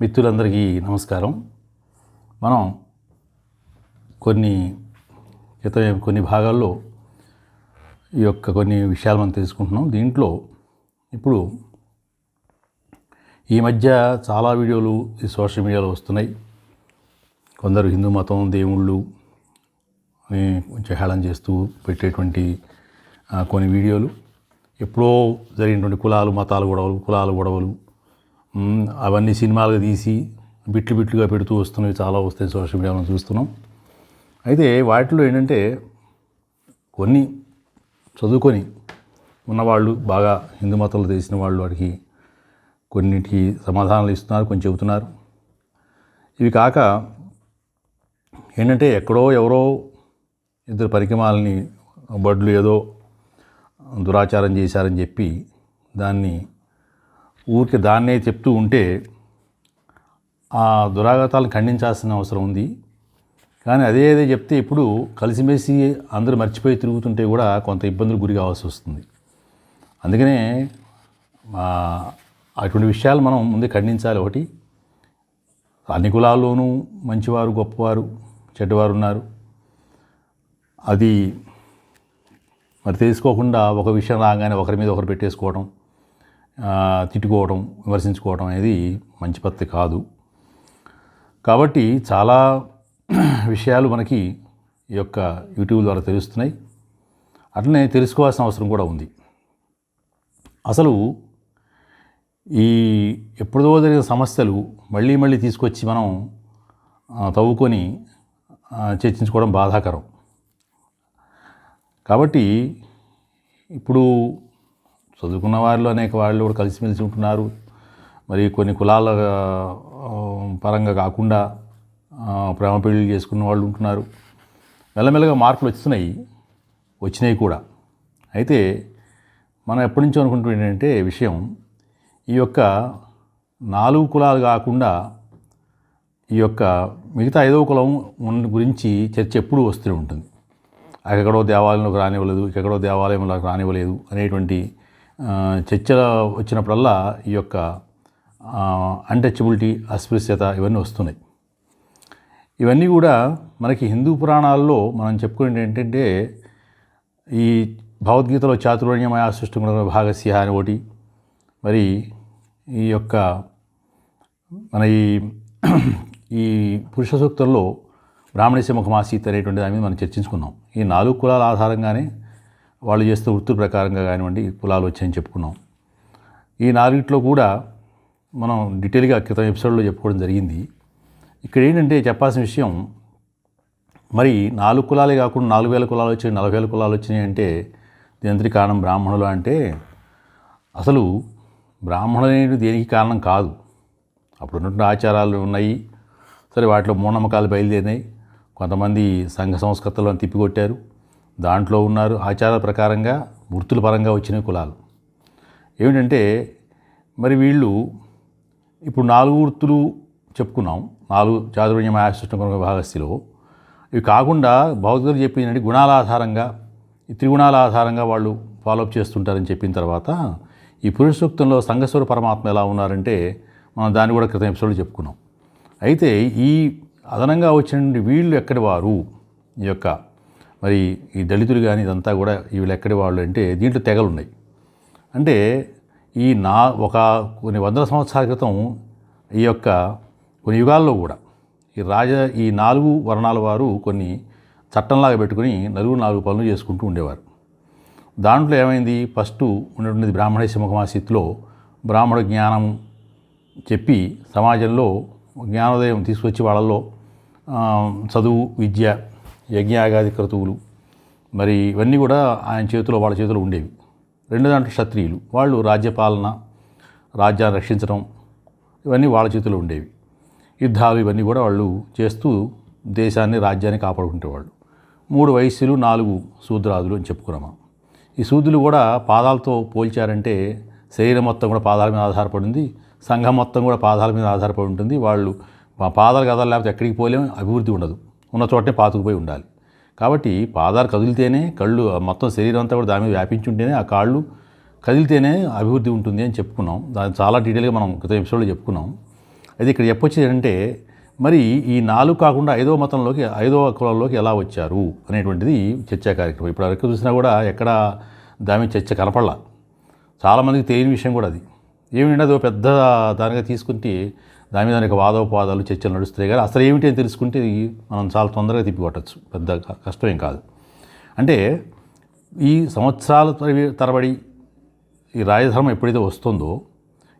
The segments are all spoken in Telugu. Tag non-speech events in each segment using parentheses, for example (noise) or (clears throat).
మిత్రులందరికీ నమస్కారం. మనం కొన్ని క్రితం కొన్ని భాగాల్లో ఈ యొక్క కొన్ని విషయాలు మనం తెలుసుకుంటున్నాం. దీంట్లో ఇప్పుడు ఈ మధ్య చాలా వీడియోలు ఈ సోషల్ మీడియాలో వస్తున్నాయి. కొందరు హిందూ మతం దేవుళ్ళు అని కొంచెం హేళన చేస్తూ పెట్టేటువంటి కొన్ని వీడియోలు. ఎప్పుడో జరిగినటువంటి కులాలు మతాలు గొడవలు కులాల గొడవలు అవన్నీ సినిమాలుగా తీసి బిట్లు బిట్లుగా పెడుతూ వస్తున్నవి చాలా వస్తాయి సోషల్ మీడియాలో చూస్తున్నాం. అయితే వాటిలో ఏంటంటే కొన్ని చదువుకొని ఉన్నవాళ్ళు బాగా హిందూ మతంలో తెలిసిన వాళ్ళు వాడికి కొన్నిటికి సమాధానాలు ఇస్తున్నారు కొన్ని చెబుతున్నారు. ఇవి కాక ఏంటంటే ఎక్కడో ఎవరో ఇద్దరు పరికమాలని బడ్లు ఏదో దురాచారం చేశారని చెప్పి దాన్ని ఊరికి దాన్నే చెప్తూ ఉంటే ఆ దురాగతాలను ఖండించాల్సిన అవసరం ఉంది. కానీ అదే అదే చెప్తే ఇప్పుడు కలిసిమెలిసి అందరూ మర్చిపోయి తిరుగుతుంటే కూడా కొంత ఇబ్బందులు గురి కావాల్సి వస్తుంది. అందుకనే అటువంటి విషయాలు మనం ముందే ఖండించాలి ఒకటి. అన్ని కులాల్లోనూ మంచివారు గొప్పవారు చెడ్డవారు ఉన్నారు. అది మరి తెలుసుకోకుండా ఒక విషయం రాగానే ఒకరి మీద ఒకరు పెట్టేసుకోవడం తిట్టుకోవడం విమర్శించుకోవడం అనేది మంచి పద్ధతి కాదు. కాబట్టి చాలా (clears throat) విషయాలు మనకి ఈ యొక్క యూట్యూబ్ ద్వారా తెలుస్తున్నాయి. అట్లనే తెలుసుకోవాల్సిన అవసరం కూడా ఉంది. అసలు ఈ ఎప్పుడో జరిగిన సమస్యలు మళ్ళీ మళ్ళీ తీసుకొచ్చి మనం తవ్వుకొని చర్చించుకోవడం బాధాకరం. కాబట్టి ఇప్పుడు చదువుకున్న వారిలో అనేక వాళ్ళు కూడా కలిసిమెలిసి ఉంటున్నారు. మరి కొన్ని కులాల పరంగా కాకుండా ప్రేమ పెళ్ళి చేసుకున్న వాళ్ళు ఉంటున్నారు. మెల్లమెల్లగా మార్పులు వస్తున్నాయి. వచ్చినాయి కూడా. అయితే మనం ఎప్పటి నుంచో అనుకుంటున్న ఏంటంటే విషయం ఈ యొక్క నాలుగు కులాలు కాకుండా ఈ యొక్క మిగతా ఐదవ కులం గురించి చర్చ ఎప్పుడూ వస్తూనే ఉంటుంది. ఎక్కడో దేవాలయంలోకి రానివ్వలేదు ఎక్కడో దేవాలయంలోకి రానివ్వలేదు అనేటువంటి చర్చ వచ్చినప్పుడల్లా ఈ యొక్క అన్టచబిలిటీ అస్పృశ్యత ఇవన్నీ వస్తున్నాయి. ఇవన్నీ కూడా మనకి హిందూ పురాణాల్లో మనం చెప్పుకునేది ఏంటంటే ఈ భగవద్గీతలో చాతుర్వర్ణ్యమయ సృష్టి భాగస్య అని ఒకటి మరి ఈ యొక్క మన ఈ ఈ పురుష సూక్తంలో బ్రాహ్మణేశ ముఖమాసీత్ అనేటువంటి దాని మీద మనం చర్చించుకున్నాం. ఈ నాలుగు కులాల ఆధారంగానే వాళ్ళు చేస్తున్న వృత్తుల ప్రకారంగా కానివ్వండి కులాలు వచ్చాయని చెప్పుకున్నాం. ఈ నాలుగిట్లో కూడా మనం డీటెయిల్గా క్రితం ఎపిసోడ్లో చెప్పుకోవడం జరిగింది. ఇక్కడ ఏంటంటే చెప్పాల్సిన విషయం మరి నాలుగు కులాలే కాకుండా నాలుగు వేల కులాలు వచ్చాయి నలభై వేల కులాలు వచ్చినాయి అంటే దీనికి కారణం బ్రాహ్మణులు అంటే అసలు బ్రాహ్మణులు అనేది దేనికి కారణం కాదు. అప్పుడు ఉన్నటువంటి ఆచారాలు ఉన్నాయి. సరే వాటిలో మూఢనమ్మకాలు బయలుదేరినాయి. కొంతమంది సంఘ సంస్కృతులను తిప్పికొట్టారు. దాంట్లో ఉన్నారు ఆచారాల ప్రకారంగా వృత్తుల పరంగా వచ్చిన కులాలు. ఏమిటంటే మరి వీళ్ళు ఇప్పుడు నాలుగు వృత్తులు చెప్పుకున్నాం. నాలుగు చాతుర్యం ఆశిష్టం భాగస్థిలో ఇవి కాకుండా భౌతికలు చెప్పిందంటే గుణాల ఆధారంగా ఈ త్రిగుణాల ఆధారంగా వాళ్ళు ఫాలోఅప్ చేస్తుంటారని చెప్పిన తర్వాత ఈ పురుషసూక్తంలో సంగస్వర సంఘస్వర పరమాత్మ ఎలా ఉన్నారంటే మనం దాన్ని కూడా క్రితం ఎపిసోడ్లో చెప్పుకున్నాం. అయితే ఈ అదనంగా వచ్చిన వీళ్ళు ఎక్కడి వారు? ఈ యొక్క మరి ఈ దళితులు కానీ ఇదంతా కూడా వీళ్ళు ఎక్కడి వాళ్ళు అంటే దీంట్లో తెగలు ఉన్నాయి అంటే ఈ నా ఒక కొన్ని వందల సంవత్సరాల క్రితం ఈ యొక్క కొన్ని యుగాల్లో కూడా ఈ రాజ ఈ నాలుగు వర్ణాల వారు కొన్ని చట్టంలాగా పెట్టుకుని నలుగురు నాలుగు పనులు చేసుకుంటూ ఉండేవారు. దాంట్లో ఏమైంది? ఫస్ట్ ఉన్నటువంటిది బ్రాహ్మణేశ ముఖమాసిత్లో బ్రాహ్మణ జ్ఞానం చెప్పి సమాజంలో జ్ఞానోదయం తీసుకొచ్చి వాళ్ళల్లో చదువు విద్య యజ్ఞాగాది క్రతువులు. మరి ఇవన్నీ కూడా ఆయన చేతిలో వాళ్ళ చేతిలో ఉండేవి. రెండు దాంట్లో క్షత్రియులు. వాళ్ళు రాజ్యపాలన రాజ్యాన్ని రక్షించడం ఇవన్నీ వాళ్ళ చేతిలో ఉండేవి. యుద్ధాలు ఇవన్నీ కూడా వాళ్ళు చేస్తూ దేశాన్ని రాజ్యాన్ని కాపాడుకుంటేవాళ్ళు. మూడు వయస్సులు నాలుగు శూద్రాదులు అని చెప్పుకున్నామా ఈ శూద్రులు కూడా పాదాలతో పోల్చారంటే శరీరం మొత్తం కూడా పాదాల మీద ఆధారపడింది సంఘం మొత్తం కూడా పాదాల మీద ఆధారపడి ఉంటుంది. వాళ్ళు పాదాలు కదలు లేకపోతే ఎక్కడికి పోలేము అభివృద్ధి ఉండదు. ఉన్న చోటనే పాతుకుపోయి ఉండాలి. కాబట్టి పాదాలు కదిలితేనే కళ్ళు మొత్తం శరీరం అంతా కూడా దాని మీద వ్యాపించి ఉంటేనే ఆ కాళ్ళు కదిలితేనే అభివృద్ధి ఉంటుంది అని చెప్పుకున్నాం. దాన్ని చాలా డీటెయిల్గా మనం గత ఎపిసోడ్లో చెప్పుకున్నాం. అది ఇక్కడ చెప్పొచ్చేది ఏంటంటే మరి ఈ నాలుగు కాకుండా ఐదవ మతంలోకి ఐదో కులంలోకి ఎలా వచ్చారు అనేటువంటిది చర్చా కార్యక్రమం. ఇప్పుడు వరకు చూసినా కూడా ఎక్కడ దాని చర్చ కనపడలా. చాలామందికి తెలియని విషయం కూడా అది. ఏమిటంటే అది ఒక పెద్ద దానిగా తీసుకుంటే దాని మీద అనేక వాదోపవాదాలు చర్చలు నడుస్తాయి కానీ అసలు ఏమిటి అని తెలుసుకుంటే ఇది మనం చాలా తొందరగా తిప్పికొట్టచ్చు పెద్ద కష్టమేం కష్టం ఏం కాదు. అంటే ఈ సంవత్సరాల తరబడి- తరబడి ఈ రాజధర్మం ఎప్పుడైతే వస్తుందో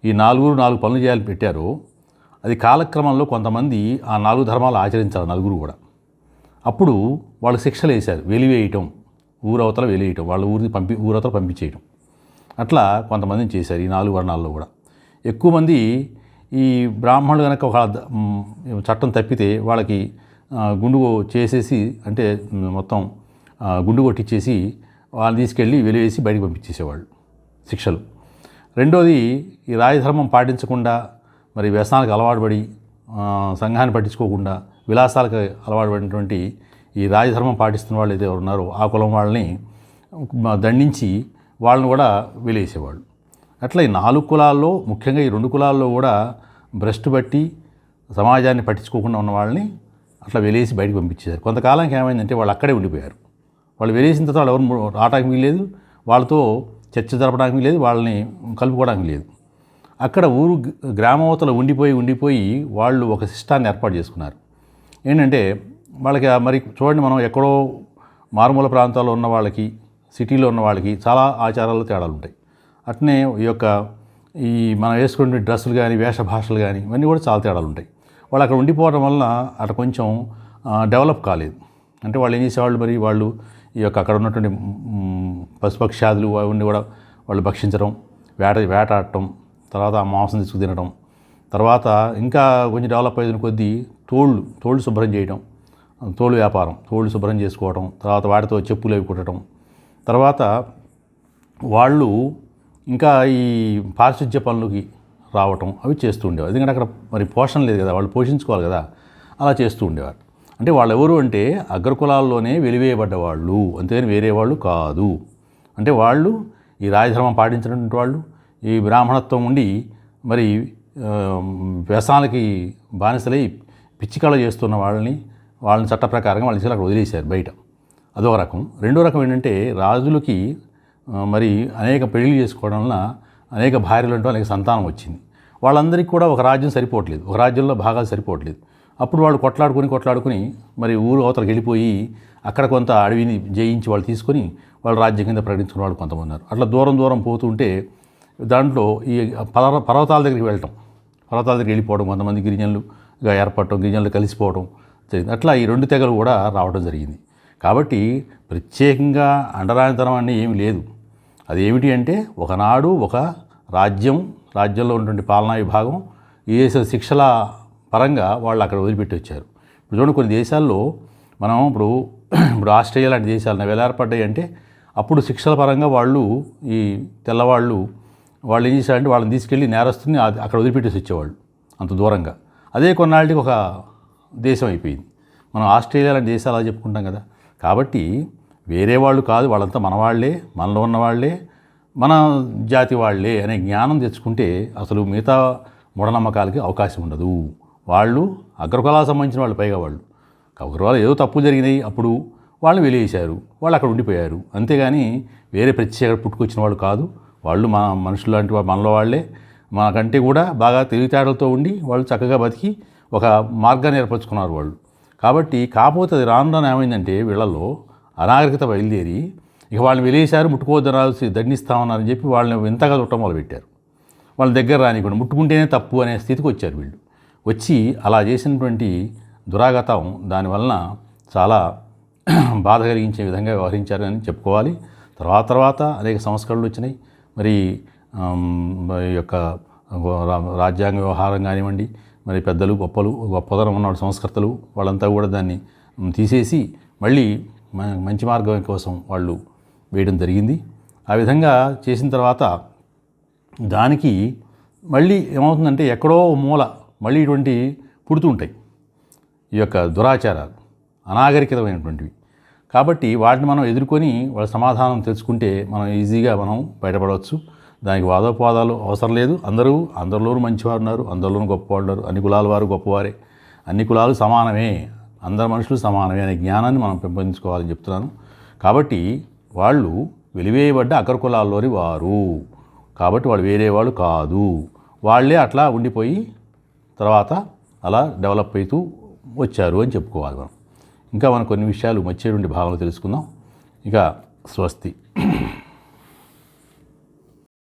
ఈ నాలుగురు నాలుగు పనులు చేయాలని పెట్టారో అది కాలక్రమంలో కొంతమంది ఆ నాలుగు ధర్మాలు ఆచరించారు నలుగురు కూడా. అప్పుడు వాళ్ళు శిక్షలు వేశారు. వెలివేయటం ఊరవతల వెలివేయటం వాళ్ళ ఊరిని పంపి ఊరవతల పంపించేయటం. అట్లా కొంతమందిని చేశారు ఈ నాలుగు వర్ణాల్లో కూడా. ఎక్కువ మంది ఈ బ్రాహ్మణులు కనుక ఒక చట్టం తప్పితే వాళ్ళకి గుండు చేసేసి అంటే మొత్తం గుండు కొట్టించేసి వాళ్ళని తీసుకెళ్ళి వెలివేసి బయటకు పంపించేసేవాళ్ళు శిక్షలు. రెండోది ఈ రాయధర్మం పాటించకుండా మరి వ్యసనాలకు అలవాటు పడి సంఘాన్ని పట్టించుకోకుండా విలాసాలకు అలవాటు పడినటువంటి ఈ రాజధర్మం పాటిస్తున్న వాళ్ళు ఏదో ఉన్నారో ఆ కులం వాళ్ళని దండించి వాళ్ళని కూడా వెలివేసేవాళ్ళు. అట్లా ఈ నాలుగు కులాల్లో ముఖ్యంగా ఈ రెండు కులాల్లో కూడా భ్రష్టు బట్టి సమాజాన్ని పట్టించుకోకుండా ఉన్న వాళ్ళని అట్లా వెలేసి బయటకు పంపించేశారు. కొంతకాలానికి ఏమైందంటే వాళ్ళు అక్కడే ఉండిపోయారు. వాళ్ళు వెలేసిన తర్వాత వాళ్ళు ఎవరు రావడానికి వీల్లేదు. వాళ్ళతో చర్చ జరపడానికి లేదు వాళ్ళని కలుపుకోవడానికి లేదు అక్కడ ఊరు గ్రామవతలు ఉండిపోయి ఉండిపోయి వాళ్ళు ఒక సిస్టాన్ని ఏర్పాటు చేసుకున్నారు. ఏంటంటే వాళ్ళకి మరి చూడండి మనం ఎక్కడో మారుమూల ప్రాంతాల్లో ఉన్న వాళ్ళకి సిటీలో ఉన్న వాళ్ళకి చాలా ఆచారాలు తేడాలు ఉంటాయి అట్నే ఈ యొక్క ఈ మనం వేసుకునే డ్రెస్సులు కానీ వేష భాషలు కానీ ఇవన్నీ కూడా చాలా తేడాలు ఉంటాయి. వాళ్ళు అక్కడ ఉండిపోవడం వలన అక్కడ కొంచెం డెవలప్ కాలేదు. అంటే వాళ్ళు ఏం చేసేవాళ్ళు మరి? వాళ్ళు ఈ యొక్క అక్కడ ఉన్నటువంటి పశుపక్షాదులు అవన్నీ కూడా వాళ్ళు భక్షించడం వేట వేటాడటం తర్వాత ఆ మాంసం తీసుకు తినడం తర్వాత ఇంకా కొంచెం డెవలప్ అయిన కొద్దీ తోళ్ళు తోళ్ళు శుభ్రం చేయడం తోలు వ్యాపారం తోళ్ళు శుభ్రం చేసుకోవడం తర్వాత వాటితో చెప్పులు అవి కుట్టడం తర్వాత వాళ్ళు ఇంకా ఈ పారిశుధ్య పనులకి రావటం అవి చేస్తూ ఉండేవారు. ఎందుకంటే అక్కడ మరి పోషణ లేదు కదా వాళ్ళు పోషించుకోవాలి కదా అలా చేస్తూ ఉండేవారు. అంటే వాళ్ళు ఎవరు అంటే అగ్రకులాల్లోనే వెలివేయబడ్డ వాళ్ళు అంతేగాని వేరే వాళ్ళు కాదు. అంటే వాళ్ళు ఈ రాజధర్మం పాటించినటువంటి వాళ్ళు ఈ బ్రాహ్మణత్వం ఉండి మరి వ్యసనాలకి బానిసలై పిచ్చికళ చేస్తున్న వాళ్ళని వాళ్ళని చట్ట ప్రకారంగా వాళ్ళని అక్కడ వదిలేశారు బయట. అదొక రకం. రెండో రకం ఏంటంటే రాజులకి మరి అనేక పెళ్ళి చేసుకోవడం వలన అనేక భార్యలు అంటూ అనేక సంతానం వచ్చింది. వాళ్ళందరికీ కూడా ఒక రాజ్యం సరిపోవట్లేదు. ఒక రాజ్యంలో భాగాలు సరిపోవట్లేదు. అప్పుడు వాళ్ళు కొట్లాడుకుని కొట్లాడుకుని మరి ఊరు అవతలకి వెళ్ళిపోయి అక్కడ కొంత అడవిని జయించి వాళ్ళు తీసుకొని వాళ్ళు రాజ్యం కింద ప్రకటించుకున్న వాళ్ళు కొంతమంది ఉన్నారు. అట్లా దూరం దూరం పోతుంటే దాంట్లో ఈ పర్వ పర్వతాల దగ్గరికి వెళ్ళటం పర్వతాల దగ్గరికి వెళ్ళిపోవడం కొంతమంది గిరిజనులుగా ఏర్పడటం గిరిజనులు కలిసిపోవడం జరిగింది. అట్లా ఈ రెండు తెగలు కూడా రావడం జరిగింది. కాబట్టి ప్రత్యేకంగా అండరానితనం అని ఏమీ లేదు. అది ఏమిటి అంటే ఒకనాడు ఒక రాజ్యం రాజ్యంలో ఉన్నటువంటి పాలనా విభాగం ఈ శిక్షల పరంగా వాళ్ళు అక్కడ వదిలిపెట్టి వచ్చారు. ఇప్పుడు చూడండి కొన్ని దేశాల్లో మనం ఇప్పుడు ఇప్పుడు ఆస్ట్రేలియా లాంటి దేశాలు ఎలా ఏర్పడ్డాయి అంటే అప్పుడు శిక్షల పరంగా వాళ్ళు ఈ తెల్లవాళ్ళు వాళ్ళు ఏం చేశారంటే వాళ్ళని తీసుకెళ్ళి నేరస్తుని అక్కడ వదిలిపెట్టేసి వచ్చేవాళ్ళు అంత దూరంగా. అదే కొన్నాళ్ళకి ఒక దేశం అయిపోయింది. మనం ఆస్ట్రేలియా లాంటి దేశాలు అలా చెప్పుకుంటాం కదా. కాబట్టి వేరే వాళ్ళు కాదు వాళ్ళంతా మన వాళ్ళే మనలో ఉన్న వాళ్ళే మన జాతి వాళ్ళే అనే జ్ఞానం తెచ్చుకుంటే అసలు మిగతా మూఢనమ్మకాలకి అవకాశం ఉండదు. వాళ్ళు అగ్రకులాలకు సంబంధించిన వాళ్ళు పైగా వాళ్ళు. అగ్రకులాలు ఏదో తప్పు జరిగినాయి అప్పుడు వాళ్ళని వెలివేశారు వాళ్ళు అక్కడ ఉండిపోయారు. అంతేగాని వేరే ప్రత్యేక పుట్టుకొచ్చిన వాళ్ళు కాదు. వాళ్ళు మన మనుషులు లాంటి మనలో వాళ్ళే మనకంటే కూడా బాగా తెలివితేటలతో ఉండి వాళ్ళు చక్కగా బతికి ఒక మార్గాన్ని ఏర్పరచుకున్నారు వాళ్ళు. కాబట్టి కాకపోతే అది రాను రాను ఏమైందంటే వీళ్ళల్లో అనాగరికత బయలుదేరి ఇక వాళ్ళని వెలివేశారు ముట్టుకోవద్దనాల్సి దండిస్తామన్నారని చెప్పి వాళ్ళని వింతగా చుట్టం మొదలుపెట్టారు వాళ్ళ దగ్గర రానికుండా ముట్టుకుంటేనే తప్పు అనే స్థితికి వచ్చారు వీళ్ళు. వచ్చి అలా చేసినటువంటి దురాగతం దానివలన చాలా (clears throat) బాధ కలిగించే విధంగా వ్యవహరించారని చెప్పుకోవాలి. తర్వాత తర్వాత అనేక సంస్కరణలు వచ్చినాయి. మరి ఈ యొక్క రాజ్యాంగ వ్యవహారం కానివ్వండి మరి పెద్దలు గొప్పలు గొప్పతనం ఉన్న సంస్కర్తలు వాళ్ళంతా కూడా దాన్ని తీసేసి మళ్ళీ మంచి మార్గం కోసం వాళ్ళు వేయడం జరిగింది. ఆ విధంగా చేసిన తర్వాత దానికి మళ్ళీ ఏమవుతుందంటే ఎక్కడో మూల మళ్ళీ ఇటువంటి పుడుతూ ఉంటాయి. ఈ యొక్క దురాచారాలు అనాగరికతమైనటువంటివి. కాబట్టి వాటిని మనం ఎదుర్కొని వాళ్ళ సమాధానం తెలుసుకుంటే మనం ఈజీగా మనం బయటపడవచ్చు. దానికి వాదోపవాదాలు అవసరం లేదు. అందరూ అందరిలోనూ మంచివారు ఉన్నారు అందరిలోనూ గొప్పవాళ్ళు ఉన్నారు అన్ని కులాల వారు గొప్పవారే. అన్ని కులాలు సమానమే. అందరు మనుషులు సమానమే అనే జ్ఞానాన్ని మనం పెంపొందించుకోవాలని చెప్తున్నాను. కాబట్టి వాళ్ళు వెలివేయబడ్డ అగ్ర కులాల్లోని వారు. కాబట్టి వాళ్ళు వేరే వాళ్ళు కాదు. వాళ్ళే అట్లా ఉండిపోయి తర్వాత అలా డెవలప్ అవుతూ వచ్చారు అని చెప్పుకోవాలి మనం. ఇంకా మనం కొన్ని విషయాలు మధ్య నుండి భావన తెలుసుకుందాం. ఇక స్వస్తి.